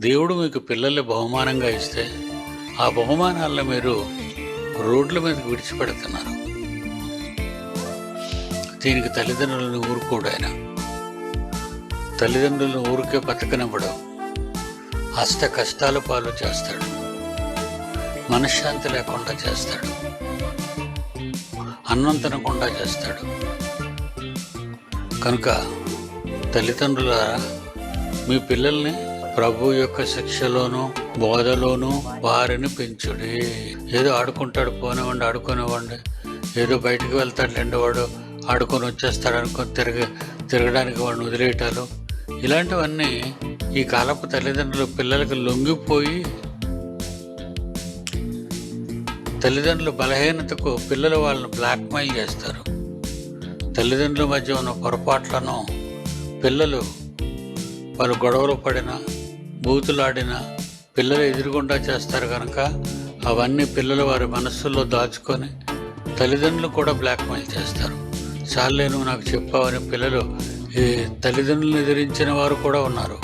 దేవుడు మీకు పిల్లల్ని బహుమానంగా ఇస్తే ఆ బహుమానాలను మీరు రోడ్ల మీదకి విడిచిపెడుతున్నారు. దీనికి తల్లిదండ్రులను ఊరుకోడు ఆయన. తల్లిదండ్రులను ఊరికే బతకనివ్వడం. అష్ట కష్టాల పాలు చేస్తాడు. మనశ్శాంతి లేకుండా చేస్తాడు. అన్నం తినకుండా చేస్తాడు. కనుక తల్లిదండ్రుల మీ పిల్లల్ని ప్రభు యొక్క శిక్షలోను బోధలోను వారిని పెంచుడి. ఏదో ఆడుకుంటాడు పోనివ్వండి ఆడుకునివ్వండి. ఏదో బయటికి వెళ్తాడు లేండి వాడు ఆడుకొని వచ్చేస్తాడు అనుకొని తిరగ తిరగడానికి వాడిని వదిలేయటాలు. ఇలాంటివన్నీ ఈ కాలపు తల్లిదండ్రులు పిల్లలకు లొంగిపోయి తల్లిదండ్రుల బలహీనతకు పిల్లలు వాళ్ళని బ్లాక్మెయిల్ చేస్తారు. తల్లిదండ్రుల మధ్య ఉన్న పొరపాట్లను పిల్లలు వాళ్ళు గొడవలు పడినా బూతులాడిన పిల్లలు ఎదురుగుండా చేస్తారు కనుక అవన్నీ పిల్లలు వారి మనస్సుల్లో దాచుకొని తల్లిదండ్రులు కూడా బ్లాక్మెయిల్ చేస్తారు. చాలే నువ్వు నాకు చెప్పావని పిల్లలు ఈ తల్లిదండ్రులను ఎదిరించిన వారు కూడా ఉన్నారు.